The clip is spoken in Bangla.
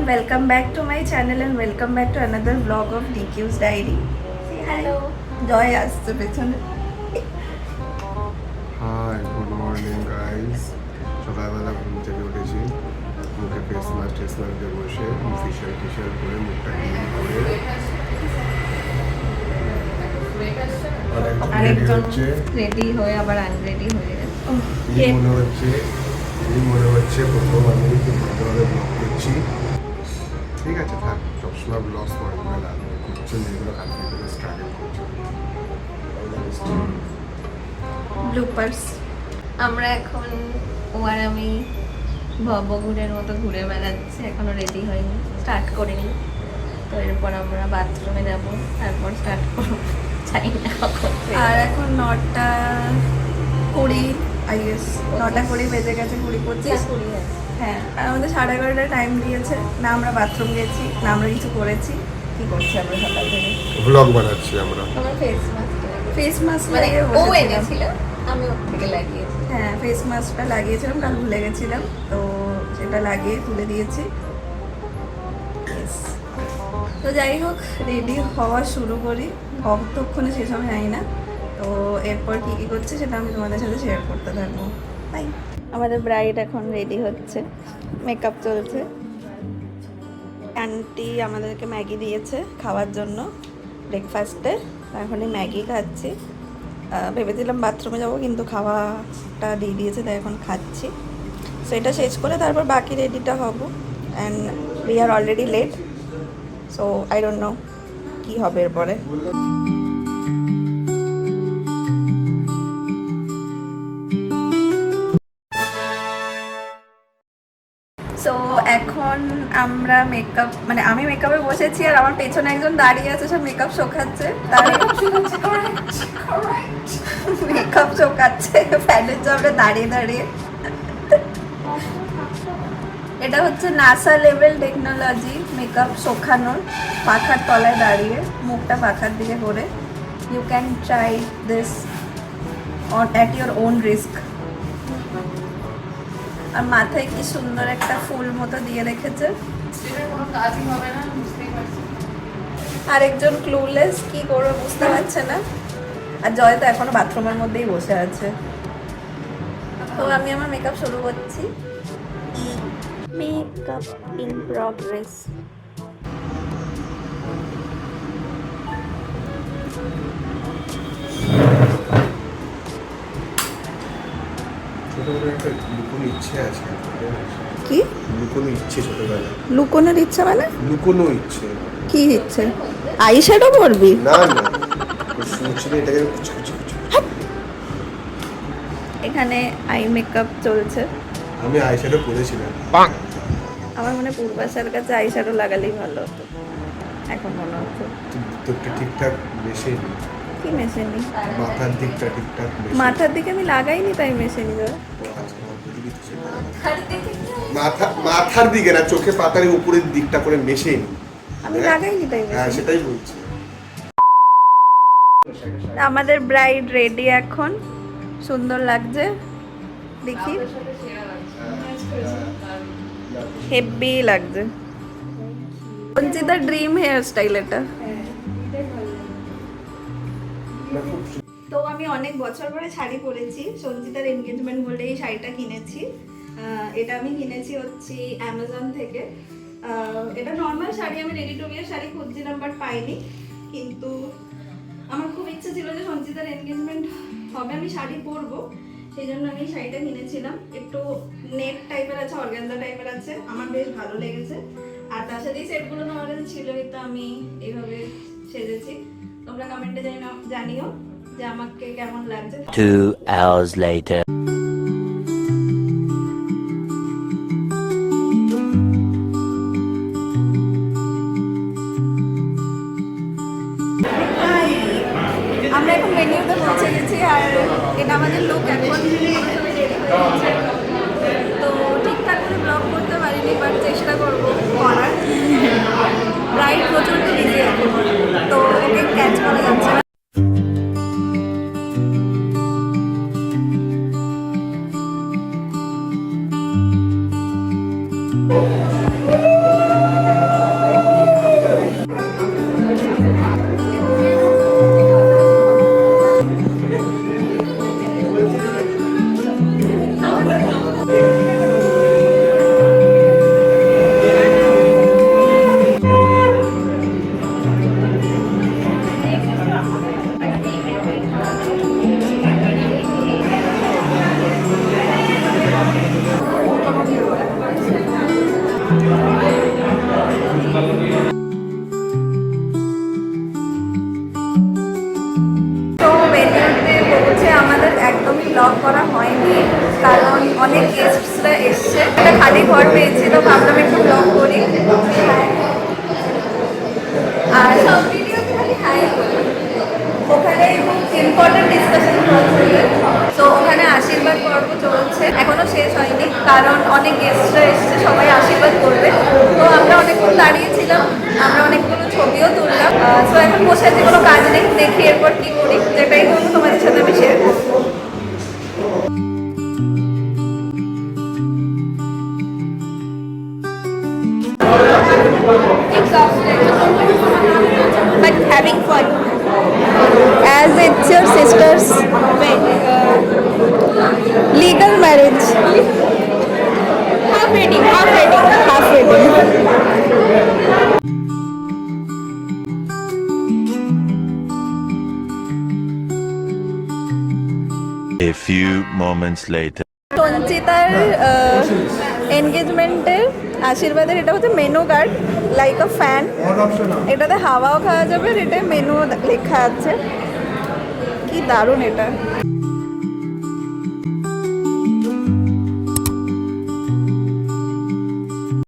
everyone, welcome back to my channel and welcome back to another vlog of DQ's Diary. Say hello. জয় আসছে পেছনে হাই গুড মর্নিং গাইস সকালবেলা ঘুম থেকে উঠেছি। মুখে ফেস মাস্ক টেস মাস্ক দিয়ে বসে ফেশিয়াল টেশিয়াল করে মুখটা ক্লিন করে আরেকজন রেডি হয়ে আবার আনরেডি হয়ে মনে হচ্ছে মনে হচ্ছে প্রথম আমি ভালোভাবে ব্লগ করছি। সবসময় ব্লগ করবে না করছেন যেগুলো কালকে থেকে স্টার্টেড করছি ব্লুপার্স আমরা এখন ও আর আমি ভবঘুরের মতো ঘুরে বেড়াচ্ছি এখনও রেডি হয়নি স্টার্ট করিনি। তো এরপর আমরা বাথরুমে যাব তারপর স্টার্ট করব। চাই না আর এখন নটা কুড়ি। আই গেস নটা কুড়ি বেজে গেছে কুড়ি পঁচিশ। হ্যাঁ আর আমাদের সাড়ে এগারোটা টাইম দিয়েছে। না আমরা বাথরুম গেছি না আমরা কিছু করেছি। কি করছি আমরা সকাল থেকে? ব্লগ বানাচ্ছি আমরা। আমার ফেস মাস্ক ফেস মাস্ক মানে ও এনেছিল আমি ওর থেকে লাগিয়েছি। হ্যাঁ ফেস মাস্কটা লাগিয়েছিলাম কাল ভুলে গেছিলাম। তো সেটা লাগিয়ে তুলে দিয়েছি। তো যাই হোক রেডি হওয়া শুরু করি। কতক্ষণে শেষ হবে জানি না। তো এরপর কী কী করছে সেটা আমি তোমাদের সাথে শেয়ার করতে থাকব। তাই আমাদের ব্রাইড এখন রেডি হচ্ছে মেকআপ চলছে। আন্টি আমাদেরকে ম্যাগি দিয়েছে খাওয়ার জন্য ব্রেকফাস্টে এখন এই ম্যাগি খাচ্ছি। ভেবেছিলাম বাথরুমে যাব, কিন্তু খাওয়াটা দিয়ে দিয়েছে, তাই এখন খাচ্ছি। সো এটা শেষ করে তারপর বাকি রেডিটা হব। And we are already late so I don't know কী হবে এরপরে। আমরা মেকআপ মানে আমি মেকআপে বসেছি আর আমার পেছনে একজন দাঁড়িয়ে আছে সব মেকআপ শোকাচ্ছে। মেকআপ শোকাচ্ছে, ফ্যানের জবে দাঁড়িয়ে দাঁড়িয়ে। এটা হচ্ছে নাসা লেভেল টেকনোলজি মেকআপ শোকানোর, পাখার তলায় দাঁড়িয়ে, মুখটা পাখার দিকে করে। You can try this on at your own risk আর মাথায় কি সুন্দর একটা ফুল মতো দিয়ে রেখেছে। সেটার কোনো কাজই হবে না বুঝতেই পারছি। আরেকজন ক্লুলেস কি করবে বুঝতে পারছে না। আর জয় তো এখনও বাথরুমের মধ্যেই বসে আছে। তো আমি আমার মেকআপ শুরু করছি। মেকআপ ইন প্রগ্রেস ছোটবেলায় একটা লুকোনো ইচ্ছে আছে। কি? লুকোনো ইচ্ছে ছোটবেলায়। লুকোনোর ইচ্ছা মানে? লুকোনো ইচ্ছে। কি ইচ্ছে? আই শ্যাডো করবি? না না। শুনছি এটাকে কুচি কুচি কুচি। এখানে আই মেকআপ চলছে। আমি আইশ্যাডো করেছিলাম। আমার মনে হয় পূর্বাশার কাছে আই শ্যাডো লাগালেই ভালো হতো। এখন মনে হচ্ছে। তোরটা ঠিকঠাক নি কি মেশে নি মাথার দিকটা ঠিকঠাক মাথার দিকে আমি লাগাইনি তাই মেশে নি মাথা মাথার দিকে না চোখে পাতার উপরের দিকটা করে মেশে নি আমি লাগাইনি তাই হ্যাঁ সেটাই বলছি। আমাদের ব্রাইড রেডি এখন। সুন্দর লাগছে। দেখি। হেভি লাগছে। অঞ্চিতার ড্রিম হেয়ার স্টাইল এটা। তো আমি অনেক বছর পরে শাড়ি পরেছি। সঞ্চিতার এনগেজমেন্ট বলে এই শাড়িটা কিনেছি। এটা আমি কিনেছি হচ্ছে অ্যামাজন থেকে। এটা নর্মাল শাড়ি, আমি রেডি টু বিয়ের শাড়ি খুঁজছিলাম বাট পাইনি। কিন্তু আমার খুব ইচ্ছে ছিল যে সঞ্জিতার এনগেজমেন্ট হবে, আমি শাড়ি পরবো। সেই জন্য আমি শাড়িটা কিনেছিলাম। একটু নেট টাইপের আছে অর্গানজা টাইপের আছে। আমার বেশ ভালো লেগেছে। আর তার সাথে সেটগুলো তো আমার কাছে ছিলই তো আমি এইভাবে কমেন্টে জানিও যে আমাকে কেমন লাগছে Two hours later. আমরা এখন মেনিউতে পৌঁছে গেছি আর এটা আমাদের লোক এখন। তো ঠিকঠাক করে ব্লগ করতে পারিনি বাট চেষ্টা করব ব্লগ করা হয়নি, কারণ অনেক গেস্টসরা এসছে। একটা খালি ঘর পেয়েছি, তো ভাবলাম একটু ব্লগ করি। আর হাই করি ওখানে ইম্পর্টেন্ট ডিসকাশন তো ওখানে আশীর্বাদ পর্ব চলছে। এখনও শেষ হয়নি, কারণ অনেক গেস্টরা এসছে, সবাই আশীর্বাদ করবে। তো আমরা অনেকক্ষণ দাঁড়িয়েছিলাম, আমরা অনেকগুলো ছবিও তুললাম। তো এখন বসে আছি, কোনো কাজ নেই, দেখি এরপর কি করি। যেটাই but having fun as it's your sister's uh, legal marriage half wedding half wedding half wedding A few moments later. সঞ্চিতার এনগেজমেন্টের আশীর্বাদের এটা হচ্ছে menu card like a fan এটাতে হাওয়াও খাওয়া যাবে আর এটা মেনু লেখা আছে। কি দারুণ এটা।